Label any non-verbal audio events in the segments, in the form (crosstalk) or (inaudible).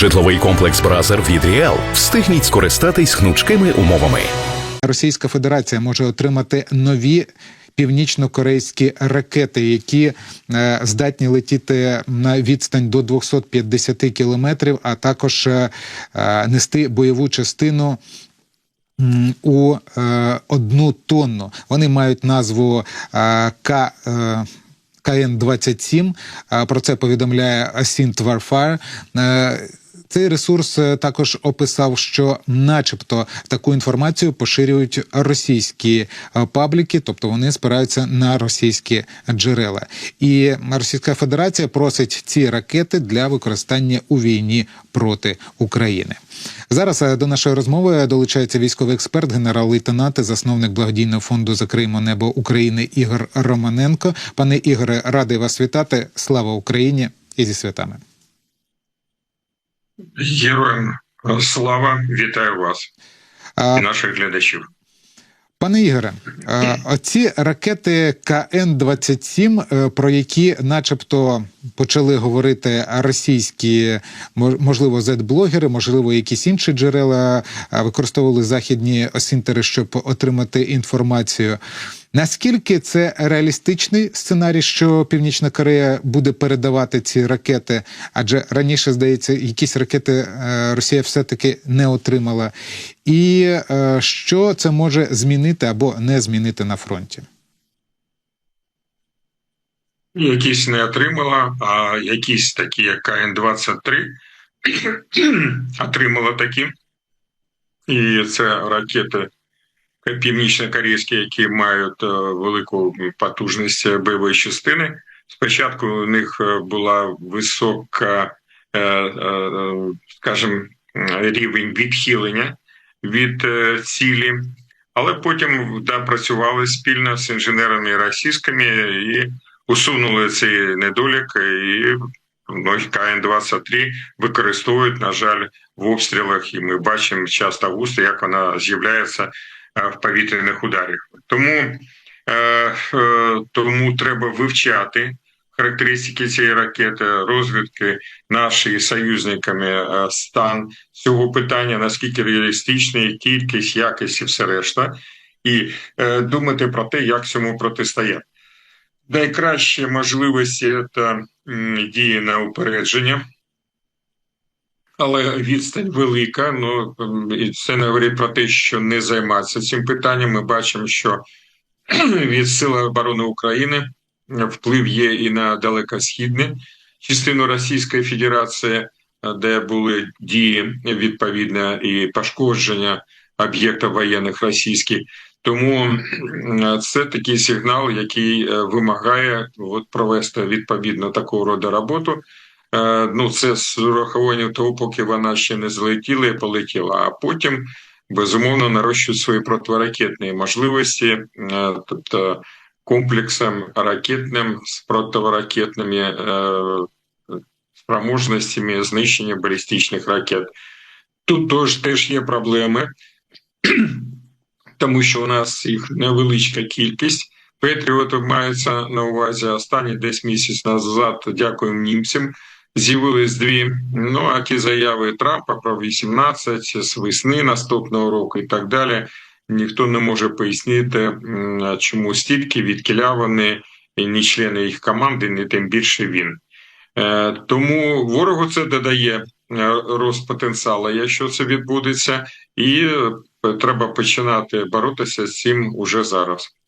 Житловий комплекс Бразер від Ріал. Встигніть скористатись гнучкими умовами. Російська Федерація може отримати нові. Північно-корейські ракети, які е, здатні летіти на відстань до 250 кілометрів, а також е, е, нести бойову частину у е, одну тонну. Вони мають назву е, К. Е, КН-27, Е, про це повідомляє Asint Warfare. Цей ресурс е, також описав, що, начебто, таку інформацію поширюють російські е, пабліки, тобто вони спираються на російські джерела. І Російська Федерація просить ці ракети для використання у війні проти України. Зараз е, до нашої розмови долучається військовий експерт, генерал-лейтенант, засновник благодійного фонду Закриємо небо України Ігор Романенко. Пане Ігоре, радий вас вітати. Слава Україні і зі святами. Героям слава, вітаю вас А, і наших глядачів. Пане Ігоре, оці ракети КН-27, е, про які, начебто, почали говорити російські, мо- можливо, зет-блогери, можливо, якісь інші джерела використовували західні осінтери, щоб отримати інформацію. Наскільки це реалістичний сценарій, що Північна Корея буде передавати ці ракети? Адже раніше, здається, якісь ракети е, Росія все-таки не отримала. І е, що це може змінити або не змінити на фронті? Якісь не отримала, а якісь такі, як КН-23, отримала такі. І це ракети північно-корейські, які мають е, велику потужність бойової частини. Спочатку у них е, була висока, е, скажімо, рівень відхилення від цілі, але потім да, працювали спільно з інженерами російськими і усунули цей недолік. І ну, КН-23 використовують, на жаль, в обстрілах, і ми бачимо часто густо, як вона з'являється в повітряних ударах. Тому, е, е, тому треба вивчати характеристики цієї ракети, розвідки наші союзниками е, стан цього питання, наскільки реалістичний, кількість, якість і все решта, і е, думати про те, як цьому протистояти. Найкращі можливості це дії на упередження, але відстань велика. Ну і це не говорить про те, що не займатися цим питанням. Ми бачимо, що (clears throat) від Сил оборони України вплив є і на далекосхідну частину Російської Федерації, де були дії відповідно і пошкодження об'єктів воєнних російських. Тому це такий сигнал, який е, вимагає от, провести відповідно такого роду роботу. Е, Ну, це з урахуванням того, поки вона ще не злетіла і полетіла, а потім безумовно нарощують свої протиракетні можливості, е, тобто комплексом ракетним з протиракетними е, спроможностями знищення балістичних ракет. Тут теж, теж є проблеми, (clears throat) тому що у нас їх невеличка кількість. Петріотів мається на увазі останні десь місяць назад, дякуємо німцям. З'явились дві. Ну а ті заяви Трампа про 18 з весни наступного року і так далі. Ніхто не може пояснити, чому стільки відкіля вони і ні члени їх команди, ні тим більше він. Е, Тому ворогу це додає е, рост потенціалу, якщо це відбудеться, і е, треба починати боротися з цим уже зараз.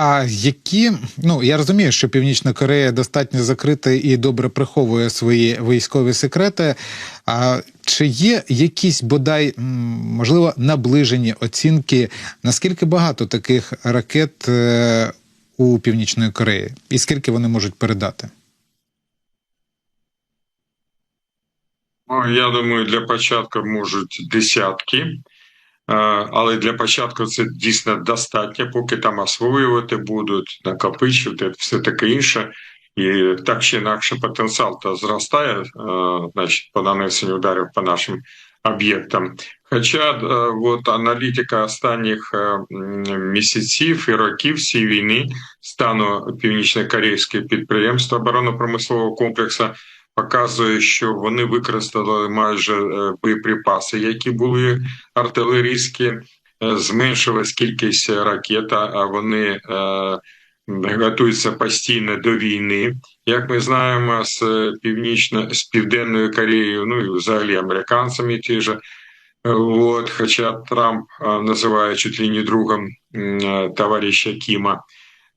А які ну я розумію, що Північна Корея достатньо закрита і добре приховує свої військові секрети. А чи є якісь бодай можливо наближені оцінки, наскільки багато таких ракет е, у Північної Кореї, і скільки вони можуть передати? Ну, я думаю, для початку можуть десятки, але для початку це дійсно достатньо, поки там освоювати будуть, накопичувати, все таке інше. І так чи інакше потенціал то зростає, е, значить, по нанесенню ударів по нашим об'єктам. Хоча е, от аналітика останніх е, місяців і років цієї війни стану північно-корейського підприємства оборонно-промислового комплексу показує, що вони використали майже е, боєприпаси, які були артилерійські, е, зменшилась кількість ракет, а вони е, готуються постійно до війни. Як ми знаємо, з північно з південною Кореєю, ну і взагалі американцями ті ж. От, хоча Трамп називає чуть ли не другом товариша Кіма.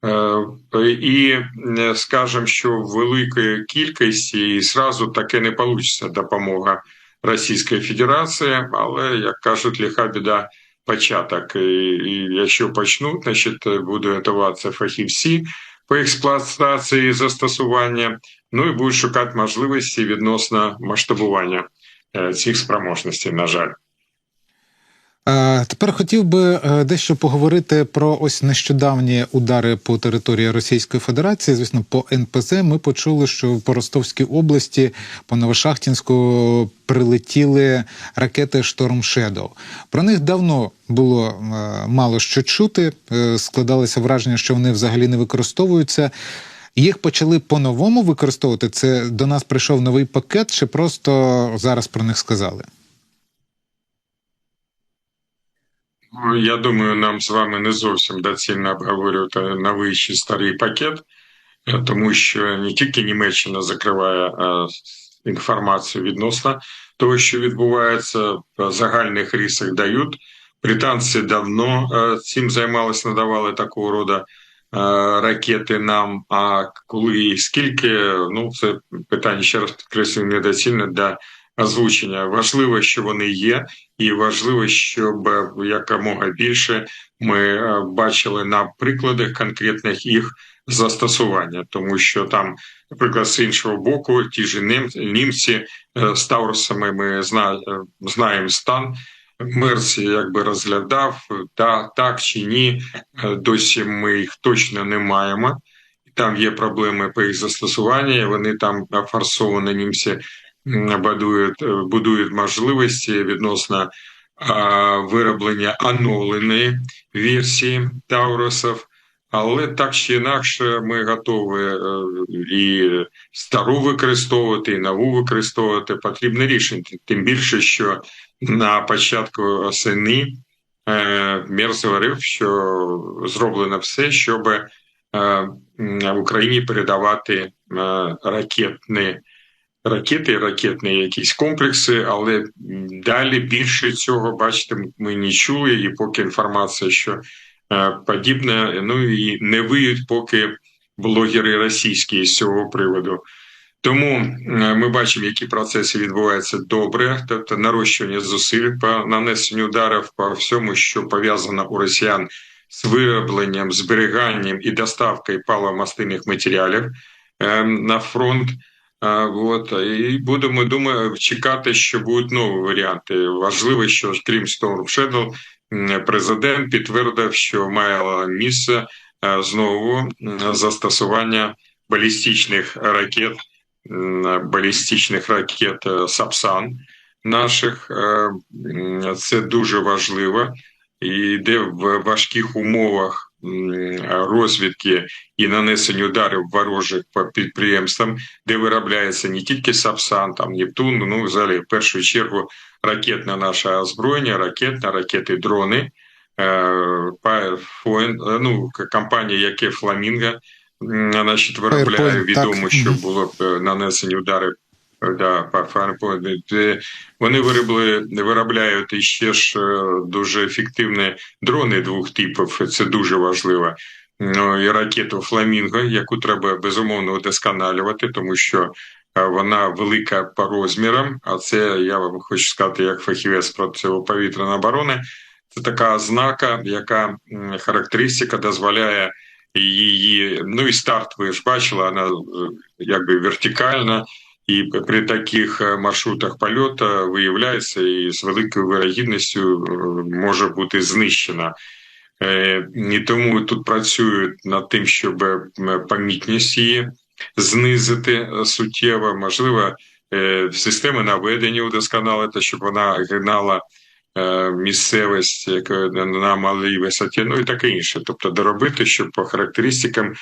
Е, І е, скажемо, що великої кількості і зразу таке не вийде допомога Російської Федерації, але як кажуть, лиха біда початок. І, і якщо почнуть, значить будуть готуватися фахівці по експлуатації застосування, ну і будуть шукати можливості відносно масштабування е, цих спроможностей, на жаль. Е, Тепер хотів би е, дещо поговорити про ось нещодавні удари по території Російської Федерації. Звісно, по НПЗ ми почули, що по Ростовській області, по Новошахтінську прилетіли ракети Шторм Шедоу. Про них давно було е, мало що чути. Складалося враження, що вони взагалі не використовуються. Їх почали по-новому використовувати. Це до нас прийшов новий пакет, чи просто зараз про них сказали? Ну, Я думаю, нам з вами не зовсім доцільно обговорювати новий старий пакет, е, тому що не тільки Німеччина закриває е, інформацію відносно того, що відбувається, в загальних рисах дають. Британці давно е, цим займалися, надавали такого роду ракети нам. А коли і скільки, ну це питання ще раз підкреслюю, недоцільне для озвучення. Важливо, що вони є, і важливо, щоб якомога більше ми е, бачили на прикладах конкретних їх застосування, тому що там, наприклад, з іншого боку, ті ж нім- німці е, з Таурусами ми е, знаємо стан. Мерс якби розглядав, та, так чи ні, досі ми їх точно не маємо. Там є проблеми по їх застосуванню, і вони там форсовані німці будують, е, будують можливості відносно вироблення оновленої версії Таурусів. Але так чи інакше, ми готові е, і стару використовувати, і нову використовувати. Потрібне рішення. Тим більше, що на початку осени е, Мерс говорив, що зроблено все, щоб м, Україні передавати ракетні ракети, ракетні якісь комплекси, але далі більше цього, бачите, ми не чули, і поки інформація, що е, подібне, ну і не виють поки блогери російські з цього приводу. Тому ми бачимо, які процеси відбуваються добре, тобто нарощування зусиль по нанесенню ударів по всьому, що пов'язано у росіян з виробленням, зберіганням і доставкою паливомастильних матеріалів е, на фронт. А, От і будемо думаю, чекати, що будуть нові варіанти. Важливо, що крім Storm Shadow, президент підтвердив, що має місце знову застосування балістичних ракет, балістичних ракет е, Сапсан наших. Е, Це дуже важливо. І де в важких умовах розвідки і нанесення ударів ворожих по підприємствам, де виробляється не тільки Сапсан, там Нептун, ну взагалі в першу чергу ракетне наше озброєння, ракетне, ракети, дрони. Е, е, ну, компанія, яке Фламінго, значить, виробляє відомо, що було б е, нанесені удари. Да. Вони виробили, виробляють іще ж е, дуже ефективні дрони двох типів. Це дуже важливо. Ну і ракету Фламінго, яку треба безумовно удосконалювати, тому що е, вона велика по розмірам. А це я вам хочу сказати, як фахівець про протиповітряної оборони. Це така ознака, яка характеристика дозволяє її. Ну і старт, ви ж бачили, вона е, якби вертикальна. І при таких е, маршрутах польоту виявляється і з великою вирогідністю е, може бути знищена. Е, І тому тут працюють над тим, щоб е, помітність її знизити е, суттєво, можливо, е, системи наведення удосконалити, щоб вона гнала е, місцевість на малій висоті, ну і таке інше. Тобто доробити, щоб по характеристикам е,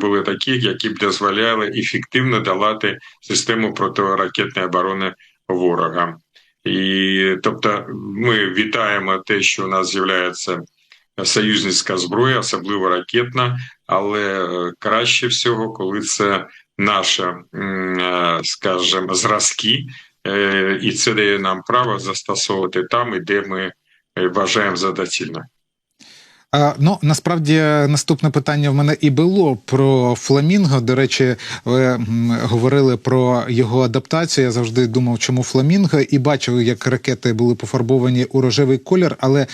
були такі, які б дозволяли ефективно долати систему протиракетної оборони ворога. І тобто, ми вітаємо те, що у нас з'являється союзницька зброя, особливо ракетна, але е, краще всього, коли це наші, е, скажімо, зразки, е, і це дає нам право застосовувати там, і де ми вважаємо за доцільне. Ну насправді наступне питання в мене і було про фламінго. До речі, ви говорили про його адаптацію. Я завжди думав, чому фламінго, і бачив, як ракети були пофарбовані у рожевий колір. Але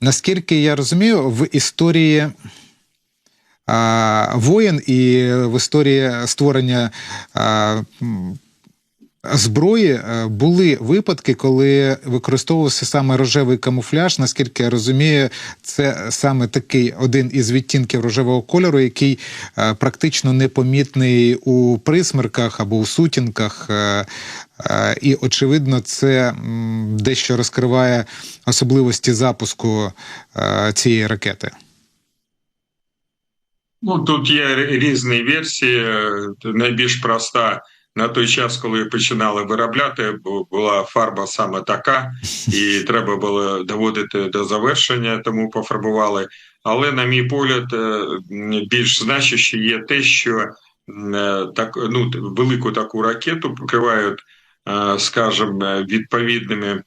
наскільки я розумію, в історії воєн і в історії створення. Зброї е, були випадки, коли використовувався саме рожевий камуфляж. Наскільки я розумію, це саме такий один із відтінків рожевого кольору, який е, практично непомітний у присмерках або у сутінках. Е, І очевидно, це дещо розкриває особливості запуску цієї ракети. Ну тут є різні версії. Найбільш проста на той час, коли починали виробляти, бу- була фарба саме така, і (laughs) треба було доводити до завершення, тому пофарбували. Але, на мій погляд, е, більш значуще є те, що е, так ну велику таку ракету покривають, е, скажімо, відповідними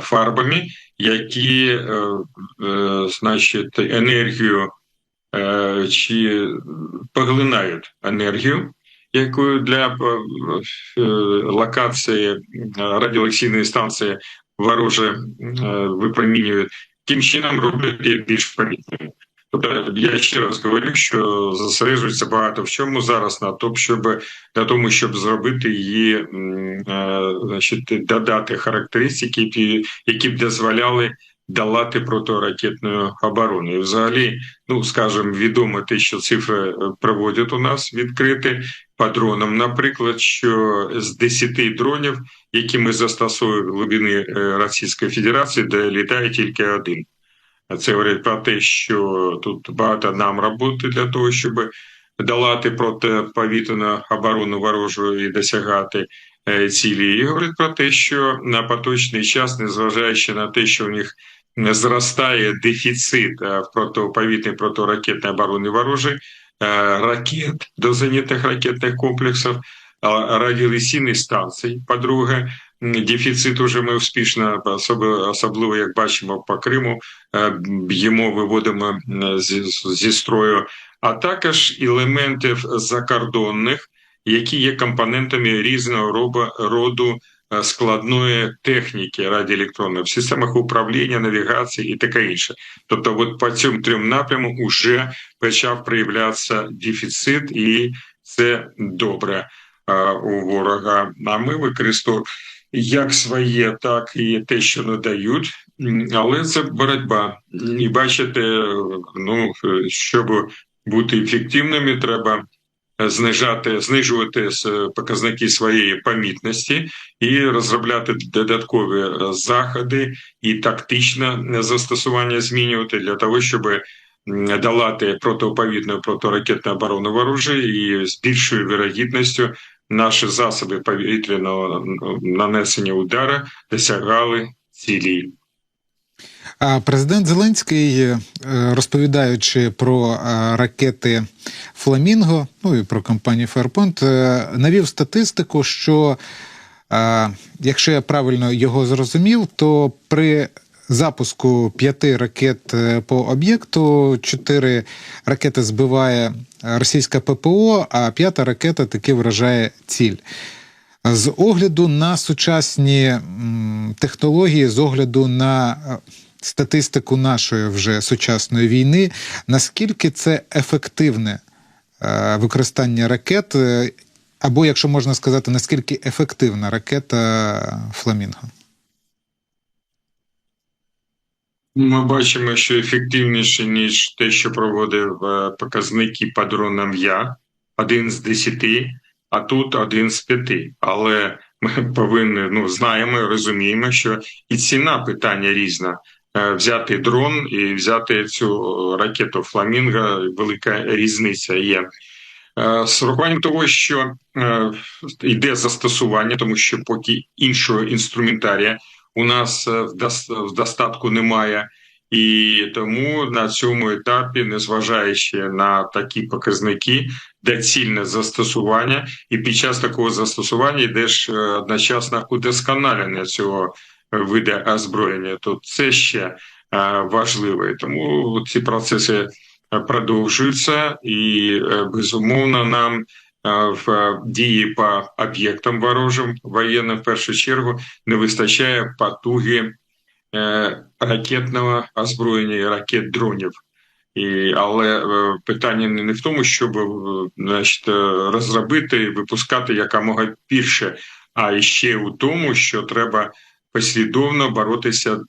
фарбами, які, значить, енергію чи поглинають енергію, яку для е, е, локації е, станції вороже випромінюють, тим чином роблять їх більш помітними. Тобто я ще раз говорю, що зосереджується багато в чому зараз на тому, щоб для тому, щоб зробити її, значить, додати характеристики, які б дозволяли долати протиракетну оборону. І взагалі, ну скажімо, відомо те, що цифри е, проводять у нас відкриті по дронам. Наприклад, що з 10 дронів, які ми застосовуємо в глибини е, Російської Федерації, де літає тільки один. А Це говорить про те, що тут багато нам роботи для того, щоб долати протиповітряну оборону ворожу і досягати е, цілі. І говорить про те, що на поточний час, незважаючи на те, що у них зростає дефіцит е, в протиповітряній протиракетної оборони ворожої, е, ракет до зенітних ракетних комплексів, а радіолокаційних станцій. По-друге, дефіцит уже ми успішно, особливо, як бачимо по Криму, е, б'ємо, виводимо зі, зі строю, а також елементів закордонних, які є компонентами різного роду складної техніки радіоелектронної в системах управління, навігації і таке інше. Тобто, от по цим трьом напрямам вже почав проявлятися дефіцит, і це добре е, у ворога. А ми використовуємо як своє, так і те, що надають. Але це боротьба. І бачите, ну щоб бути ефективними, треба знижати, знижувати показники своєї помітності і розробляти додаткові е, заходи і тактичне застосування змінювати для того, щоб долати протиповітну протиракетну оборону ворожі і з більшою вірогідністю наші засоби повітряного нанесення удара досягали цілі. Президент Зеленський, е, розповідаючи про е, ракети Фламінго, ну і про компанію Fairpoint, е, навів статистику, що якщо я правильно його зрозумів, то при запуску п'яти ракет по об'єкту чотири ракети збиває російська ППО, а п'ята ракета таки вражає ціль. З огляду на сучасні технології, з огляду на статистику нашої вже сучасної війни, наскільки це ефективне е, використання ракет, е, або, якщо можна сказати, наскільки ефективна ракета Фламінго? Ми бачимо, що ефективніше, ніж те, що проводив е, показники по дронам я, один з десяти, а тут один з п'яти. Але ми повинні ну знаємо, розуміємо, що і ціна питання різна. Е, Взяти дрон і взяти цю ракету Фламінго, велика різниця є. Е, З урахуванням того, що е, йде застосування, тому що поки іншого інструментарія у нас в достатку немає. І тому на цьому етапі, незважаючи на такі показники, доцільне застосування, і під час такого застосування йде ж одночасно удосконалення цього виду озброєння. То це ще е, важливо. Тому ці процеси е, продовжуються, і е, безумовно нам в дії по об'єктам ворожим воєнним в першу чергу не вистачає потуги ракетного озброєння і ракет дронів. І, але питання не, в тому, щоб значить, розробити і випускати якомога більше, а ще у тому, що треба послідовно боротися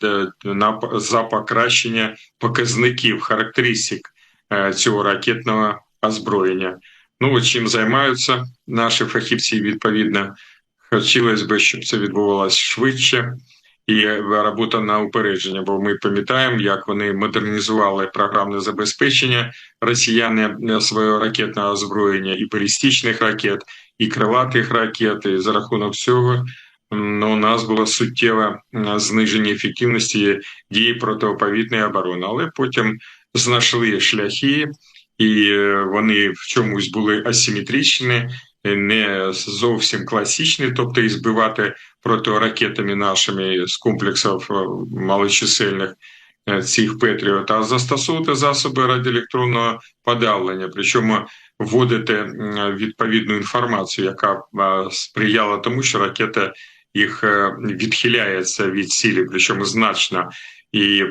на за покращення показників характеристик е, цього ракетного озброєння. Ну от чим займаються наші фахівці відповідно. Хотілося б, щоб це відбувалося швидше і робота на упередження, бо ми пам'ятаємо, як вони модернізували програмне забезпечення росіяни е, свого ракетного озброєння і балістичних ракет, і крилатих ракет. І за рахунок цього ну, у нас було суттєве зниження ефективності дії протиповітної оборони, але потім знайшли шляхи, і е, вони в чомусь були асиметричні. Не зовсім класичні, тобто і збивати протиракетами нашими з комплексів е, малочисельних е, цих Петріот, а застосовувати засоби радіоелектронного подавлення, причому вводити відповідну інформацію, яка сприяла тому, що ракета їх е, відхиляється від цілі, причому значно. І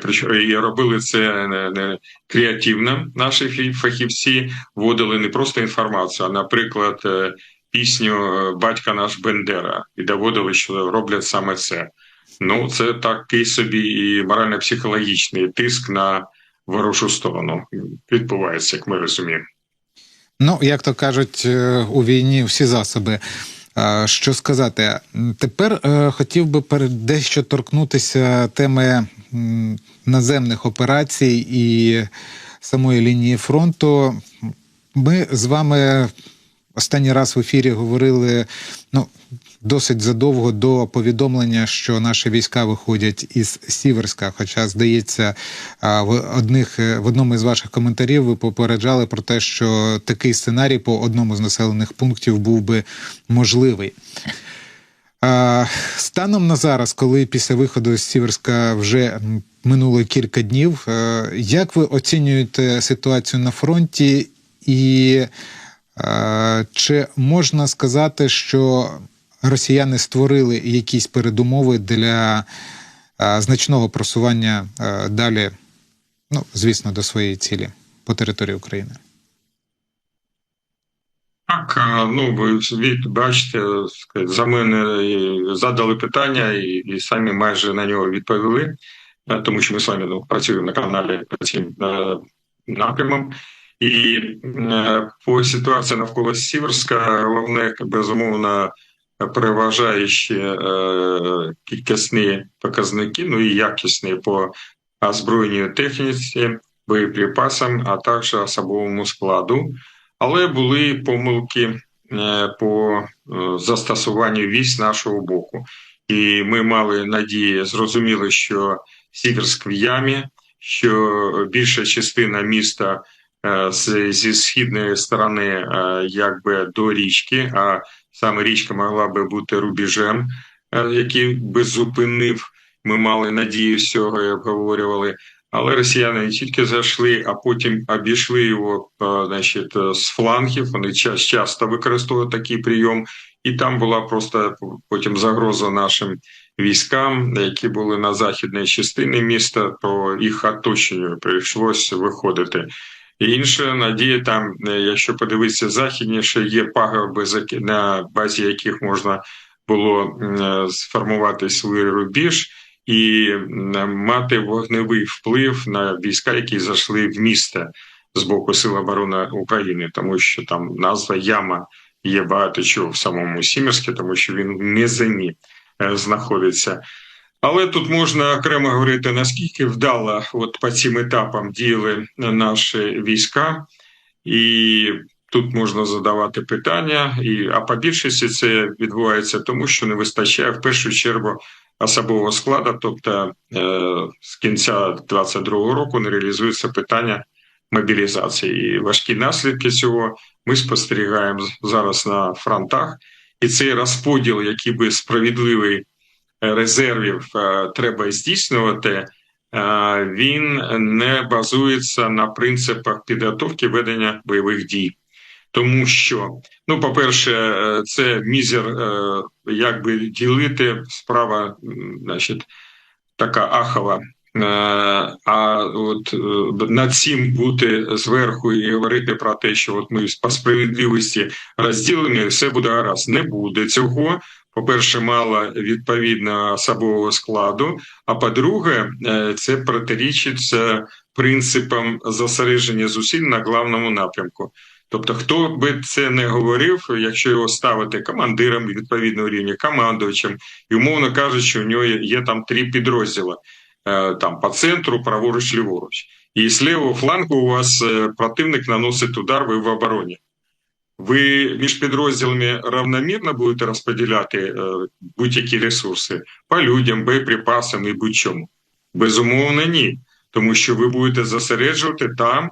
і робили це не креативно. Наші фахівці вводили не просто інформацію, а, наприклад, е, пісню е, Батька наш Бендера і доводили, що роблять саме це. Ну, це такий собі і морально-психологічний тиск на ворожу сторону відбувається, як ми розуміємо. Ну, як то кажуть, е, у війні всі засоби. Що сказати? Тепер е, хотів би дещо торкнутися теми наземних операцій і самої лінії фронту. Ми з вами останній раз в ефірі говорили ну, досить задовго до повідомлення, що наші війська виходять із Сіверська. Хоча, здається, в одних е, в одному із ваших коментарів ви попереджали про те, що такий сценарій по одному з населених пунктів був би можливий. Станом на зараз, коли після виходу з Сіверська вже минуло кілька днів, е, як ви оцінюєте ситуацію на фронті, і чи можна сказати, що росіяни створили якісь передумови для е, значного просування е, далі, ну, звісно, до своєї цілі по території України? Так, ну ви бачите, за мене задали питання і, і самі майже на нього відповіли, е, тому що ми вами ну, працюємо на каналі е, напрямам. І е, по ситуації навколо Сіверська, головне, безумовно, переважаючі е, кількісні показники, ну і якісні по озброєнню техніці, боєприпасам, а також особовому складу. Але були помилки е, по застосуванню військ нашого боку. І ми мали надії, зрозуміли, що Сіверськ в ямі, що більша частина міста зі східної сторони, е, якби до річки, а саме річка могла би бути рубежем, е, який би зупинив. Ми мали надію з цього і обговорювали. Але росіяни не тільки зайшли, а потім обійшли його е, значить, е, з флангів. Вони ча- часто використовують такий прийом, і там була просто потім загроза нашим військам, які були на західній частині міста, то їх оточенню прийшлося виходити. Інша надія там, е, якщо подивитися західніше, є пагорби, на базі яких можна було е, сформувати свій рубіж і мати вогневий вплив на війська, які зайшли в місто з боку Сил оборони України, тому що там назва яма є багато чого в самому Сімерську, тому що він в низині е, знаходиться. Але тут можна окремо говорити, наскільки вдало от по цим етапам діяли наші війська, і тут можна задавати питання. І, а по більшості це відбувається тому, що не вистачає в першу чергу особового складу, тобто е, з кінця 2022 року не реалізується питання мобілізації. І важкі наслідки цього ми спостерігаємо зараз на фронтах. І цей розподіл, який би справедливий резервів е, треба здійснювати, е, він не базується на принципах підготовки ведення бойових дій. Тому що, ну, по-перше, е, це мізер, як би ділити справа, значить, така ахова. А от над цим бути зверху і говорити про те, що от ми по справедливості розділені, все буде гаразд. Не буде цього. По-перше, мало відповідно особового складу. А по-друге, е, це протирічить е, принципам зосередження зусиль на главному напрямку. Тобто, хто би це не говорив, якщо його ставити командиром відповідного рівня, командувачем, і умовно кажучи, у нього є, є там три підрозділи е, там по центру, праворуч, ліворуч. І з лівого флангу у вас е, противник наносить удар, ви в обороні. Ви між підрозділами равномірно будете розподіляти е, будь-які ресурси по людям, боєприпасам і будь-чому? Безумовно, ні. Тому що ви будете зосереджувати там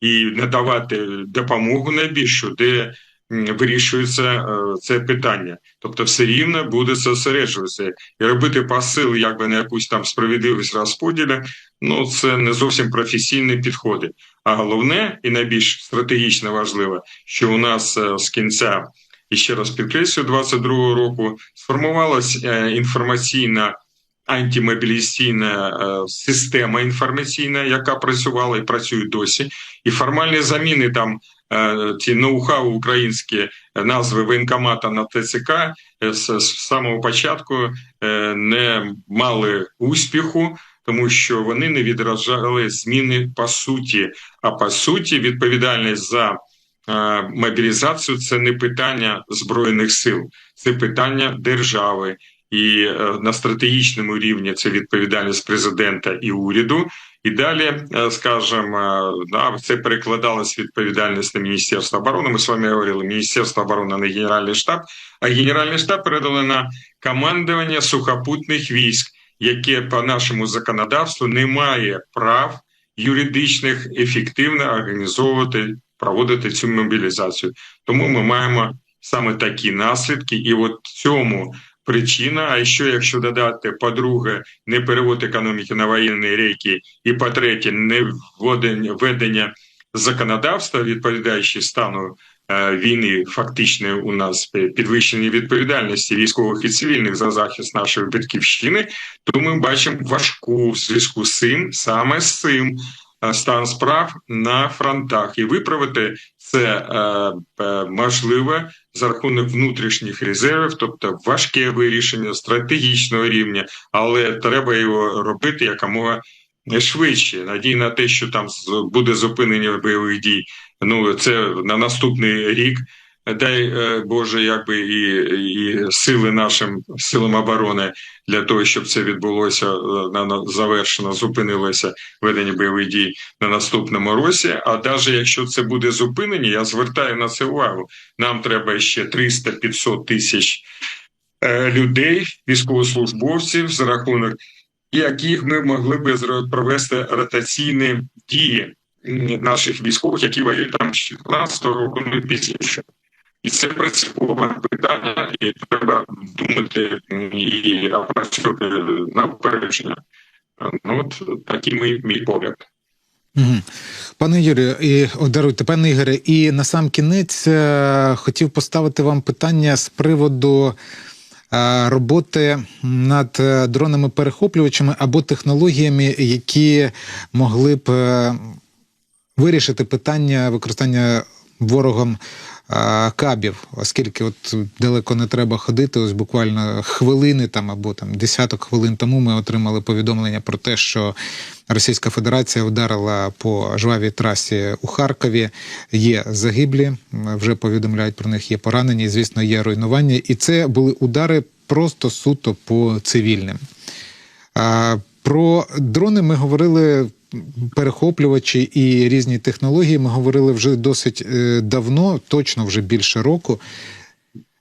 і надавати допомогу найбільшу, де вирішується е, це питання. Тобто, все рівно буде зосереджуватися і робити посил, якби на якусь там справедливість розподілі. Ну це не зовсім професійні підходи. А головне і найбільш стратегічно важливе, що у нас е, з кінця і ще раз підкреслю 22-го року сформувалася інформаційна антимобілізаційна е, система інформаційна, яка працювала і працює досі, і формальні заміни там е, ці ноу-хау українські е, назви воєнкомата на ТЦК з, самого початку не мали успіху. Тому що вони не відражали зміни по суті. А по суті, відповідальність за мобілізацію це не питання збройних сил, це питання держави. І е, на стратегічному рівні це відповідальність президента і уряду. І далі, е, скажімо, е, да, це перекладалось відповідальність на Міністерство оборони. Ми з вами говорили, Міністерство оборони на Генеральний штаб, а Генеральний штаб передали на командування сухопутних військ, яке по нашому законодавству не має прав юридичних ефективно організовувати, проводити цю мобілізацію. Тому ми маємо саме такі наслідки, і от цьому причина. А ще якщо додати, по-друге, не перевод економіки на воєнні рейки, і по-третє, не введення введення законодавства, відповідаючи стану е, війни, фактично у нас підвищення відповідальності військових і цивільних за захист нашої батьківщини, то ми бачимо важку в зв'язку з цим саме з цим. Е, Стан справ на фронтах і виправити це е, е, за рахунок внутрішніх резервів, тобто важке вирішення стратегічного рівня, але треба його робити якомога швидше. Надій на те, що там буде зупинення бойових дій. Ну це на наступний рік. Дай е, Боже, якби і, і сили нашим силам оборони для того, щоб це відбулося е, на завершено, зупинилося ведення бойових дій на наступному році. А навіть якщо це буде зупинення, я звертаю на це увагу. Нам треба ще 300-500 тисяч е, людей, військовослужбовців, за рахунок яких ми могли би провести ротаційні дії наших військових, які воюють там з 16 року, ну і пізніше. І це принципове питання, і треба думати і опрацьовувати на попередження. Ну, от такий мій, мій погляд. Пане Юрію, і даруйте, пане Ігоре, і на сам кінець е, хотів поставити вам питання з приводу е, роботи над е, дронами-перехоплювачами або технологіями, які могли б е, вирішити питання використання ворогом кабів, оскільки от далеко не треба ходити, ось буквально хвилини там або там десяток хвилин тому ми отримали повідомлення про те, що Російська Федерація вдарила по жвавій трасі у Харкові. Є загиблі, вже повідомляють про них, є поранені, звісно, є руйнування. І це були удари просто суто по цивільним. Про дрони ми говорили. Перехоплювачі і різні технології ми говорили вже досить е, давно, точно вже більше року.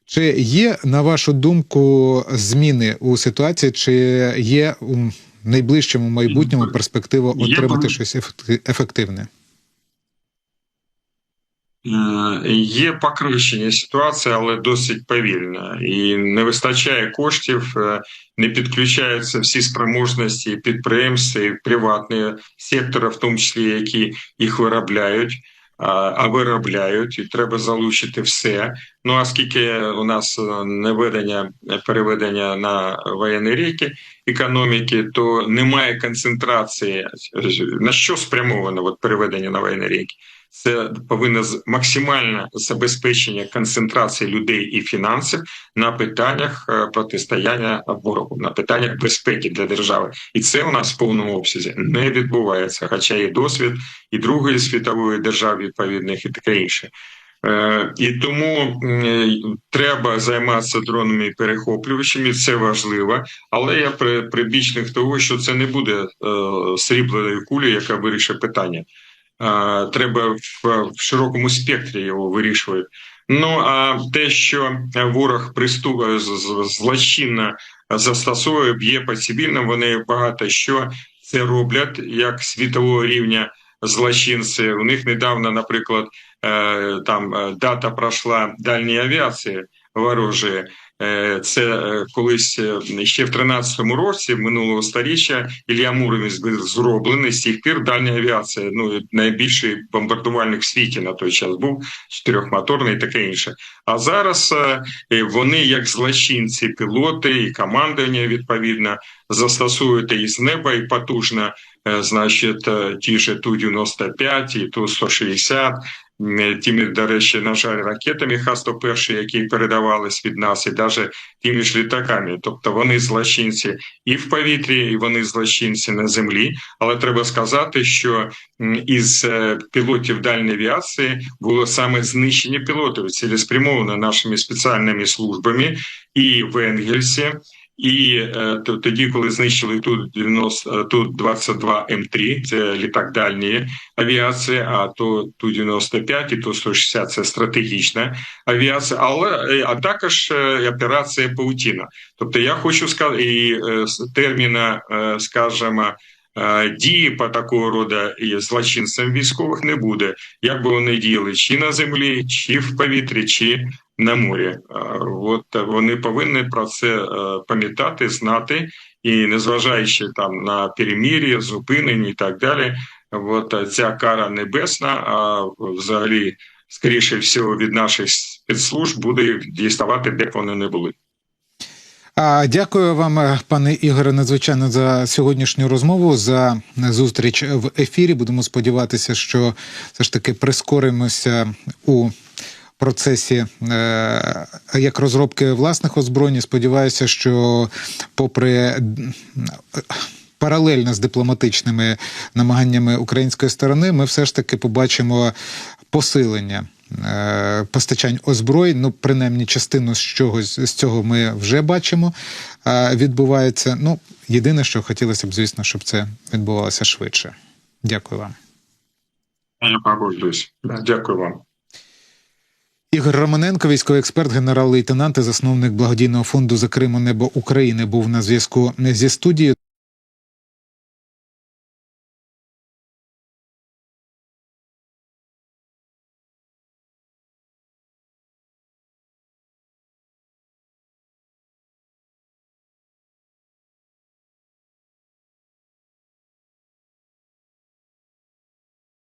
Чи є, на вашу думку, зміни у ситуації, чи є у найближчому майбутньому перспектива отримати щось ефекти- ефективне? Е, Є покращення ситуації, але досить повільно. І не вистачає коштів, е, не підключаються всі спроможності підприємств і приватного сектора, в тому числі які їх виробляють. А виробляють, і треба залучити все. Ну а скільки у нас е, не ведення переведення на воєнні ріки економіки, то немає концентрації. На що спрямовано от переведення на воєнні ріки? Це повинно максимальне забезпечення концентрації людей і фінансів на питаннях е, протистояння ворогу, на питаннях безпеки для держави, і це у нас в повному обсязі не відбувається. Хоча є досвід і Другої світової держав відповідних, і таке інше. Е, І тому м, треба займатися дронами і перехоплювачами. Це важливо, але я при прибічник того, що це не буде е, срібленою кулею, яка вирішить питання. Е, Треба в, широкому спектрі його вирішувати. Ну а те, що ворог приступ з- злочинно застосовує, б'є по цивільним, вони багато що це роблять як світового рівня злочинці. У них недавно, наприклад, е, там е, дата пройшла дальньої авіації ворожої. Е, Це е, колись е, ще в 13-му році минулого сторіччя Ілля Муромець був зроблений з тих пір дальня авіація. Ну найбільший бомбардувальник в світі на той час був чотирьохмоторний і таке інше. А зараз вони, як злочинці, пілоти і командування відповідно застосують і з неба, і потужно, значить, ті ж Ту-95 і Ту-160, м, тими, до речі, на жаль, ракетами Х-101, які передавались від нас, і навіть тими ж літаками. Тобто вони злочинці і в повітрі, і вони злочинці на землі. Але треба сказати, що із е, пілотів дальньої авіації було саме знищення пілотів цілеспрямовано нашими спеціальними службами і в Енгельсі. І е, то- тоді, коли знищили тут 90 тут 22 М3, це літак дальньої авіації, а то ту 95 і ту 160 – це стратегічна авіація, але е, а також е, операція Паутіна. Тобто, я хочу сказати, і терміна, скажімо, дії по такого роду і злочинцям військових не буде. Як би вони діяли чи на землі, чи в повітрі, чи на морі. Е, От вони повинні про це е, пам'ятати, знати, і незважаючи там на перемір'я, зупинення і так далі. От ця кара небесна, а взагалі, скоріше всього, від наших спецслужб буде діставати, де б вони не були. Дякую вам, е, пане Ігоре, надзвичайно за сьогоднішню розмову, за зустріч в ефірі. Будемо сподіватися, що все ж таки прискоримося у процесі е, як розробки власних озброєнь. Сподіваюся, що попри паралельно з дипломатичними намаганнями української сторони, ми все ж таки побачимо посилення. е, Постачань озброєнь, ну принаймні частину з чогось з цього ми вже бачимо. е, Відбувається. Ну єдине, що хотілося б, звісно, щоб це відбувалося швидше. Дякую вам. Дякую вам. Ігор Романенко, військовий експерт, генерал-лейтенант і засновник благодійного фонду за Криму Небо України, був на зв'язку зі студією.